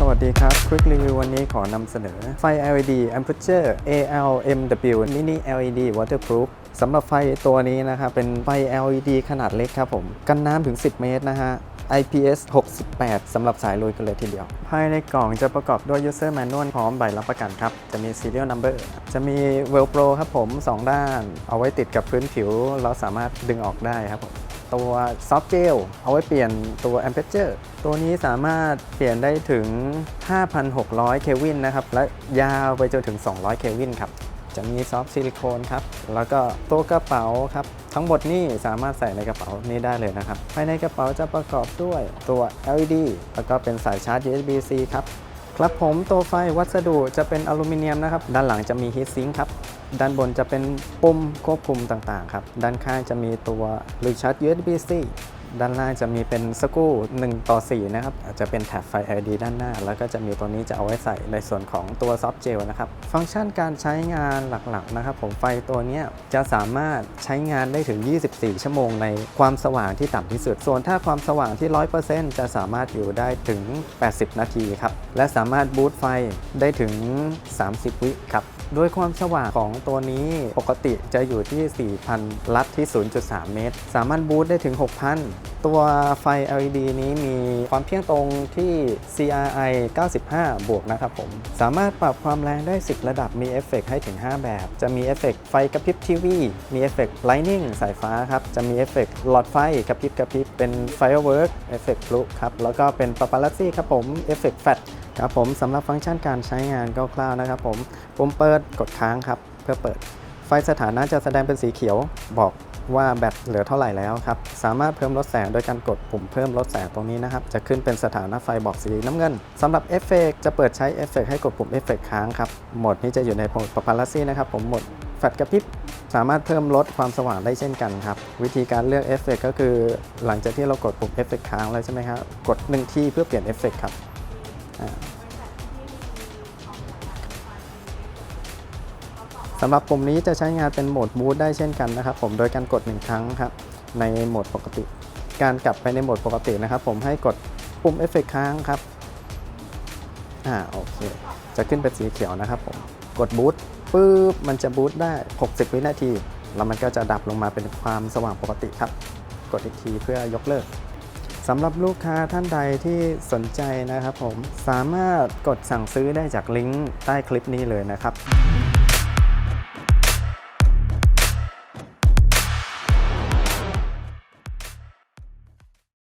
สวัสดีครับ Quick Review วันนี้ขอนำเสนอ ไฟ LED Amperture ALMW Mini LED Waterproof สำหรับไฟตัวนี้นะครับเป็นไฟ LED ขนาดเล็กครับผม กันน้ำถึง 10 เมตรนะฮะ IPS 68 สำหรับสายลุยกันเลยทีเดียว ภายในกล่องจะประกอบด้วย User Manual พร้อมใบรับประกันครับ จะมี Serial Number จะมี Velcro ครับผม 2 ด้าน เอาไว้ติดกับพื้นผิว เราสามารถดึงออกได้ครับผม ตัวซอฟต์เจลเอาไว้เปลี่ยนตัว a m p e r a t u r e ตัวนี้สามารถเปลี่ยนได้ถึง 5,600 เควินนะครับ และยาวไปจนถึง 200 เควินครับ จะมีซอฟต์ซิลิโคนครับ แล้วก็ตัวกระเป๋าครับ ทั้งหมดนี่สามารถใส่ในกระเป๋านี้ได้เลยนะครับ ภายในกระเป๋าจะประกอบด้วยตัว LED แล้วก็เป็นสายชาร์จ USB-C ครับ ครับผมตัวไฟวัสดุจะเป็นอลูมิเนียมนะครับ ด้านหลังจะมีฮีทซิงค์ครับ ด้านบนจะเป็นปุ่มควบคุมต่างๆครับ ด้านข้างจะมีตัวลูกชาร์จ USB-C ด้านล่างจะมีเป็นสกรู1ต่อ 4 นะครับ อาจจะเป็นแท็บไฟ LED ด้านหน้า แล้วก็จะมีตัวนี้จะเอาไว้ใส่ในส่วนของตัวซอฟต์เจลนะครับ ฟังก์ชันการใช้งานหลักๆนะครับ ผมไฟตัวนี้จะสามารถใช้งานได้ถึง 24 ชั่วโมงในความสว่างที่ต่ำที่สุด ส่วนถ้าความสว่างที่ 100%จะสามารถอยู่ได้ถึง 80 นาทีครับ และสามารถบูตไฟได้ถึง 30 วิครับ โดยความสว่างของตัวนี้ปกติจะอยู่ที่ 4,000 ลัตที่ 0.3 เมตร สามารถบูตได้ถึง 6,000 ตัวไฟ LED นี้มีความเพียงตรงที่ CRI 95 บวกนะครับผม สามารถปรับความแรงได้ 10 ระดับมีเอฟเฟกต์ให้ถึง 5 แบบ จะมีเอฟเฟกต์ไฟกระพริบทีวี มีเอฟเฟกต์ Lightning สายฟ้าครับ จะมีเอฟเฟกต์หลอดไฟกระพริบกระพริบเป็น Firework เอฟเฟกต์พลุครับ แล้วก็เป็น Paparazzi ครับผมเอฟเฟกต์แฟลช ครับผมสำหรับฟังก์ชันการใช้งานคร่าวๆนะครับผมปุ่มเปิดกดค้างครับเพื่อเปิด ไฟสถานะจะแสดงเป็นสีเขียวบอกว่าแบตเหลือเท่าไหร่แล้วครับ สามารถเพิ่มลดแสงโดยการกดปุ่มเพิ่มลดแสงตรงนี้นะครับ จะขึ้นเป็นสถานะไฟบอกสีน้ำเงินสำหรับเอฟเฟกจะเปิดใช้เอฟเฟกให้กดปุ่มเอฟเฟกค้างครับ โหมดนี้จะอยู่ในโหมดปาปาลัสซี่นะครับ ผมโหมดแฟลชกระพริบ สามารถเพิ่มลดความสว่างได้เช่นกันครับ วิธีการเลือกเอฟเฟกก็คือ หลังจากที่เรากดปุ่มเอฟเฟกค้างแล้วใช่ไหมครับ กดหนึ่งทีเพื่อเปลี่ยนเอฟเฟกครับ สำหรับปุ่มนี้จะใช้งานเป็นโหมดบูตได้เช่นกันนะครับ ผมโดยการกด1ครั้งครับในโหมดปกติ การกลับไปในโหมดปกตินะครับ ผมให้กดปุ่มเอฟเฟกค้างครับอ่าโอเค จะขึ้นเป็นสีเขียวนะครับผมกดบูตปุ๊บมันจะบูตได้ 60 วินาที แล้วมันก็จะดับลงมาเป็นความสว่างปกติครับ กดอีกทีเพื่อยกเลิก สำหรับลูกค้าท่านใดที่สนใจนะครับผมสามารถกดสั่งซื้อได้จากลิงก์ใต้คลิปนี้เลยนะครับ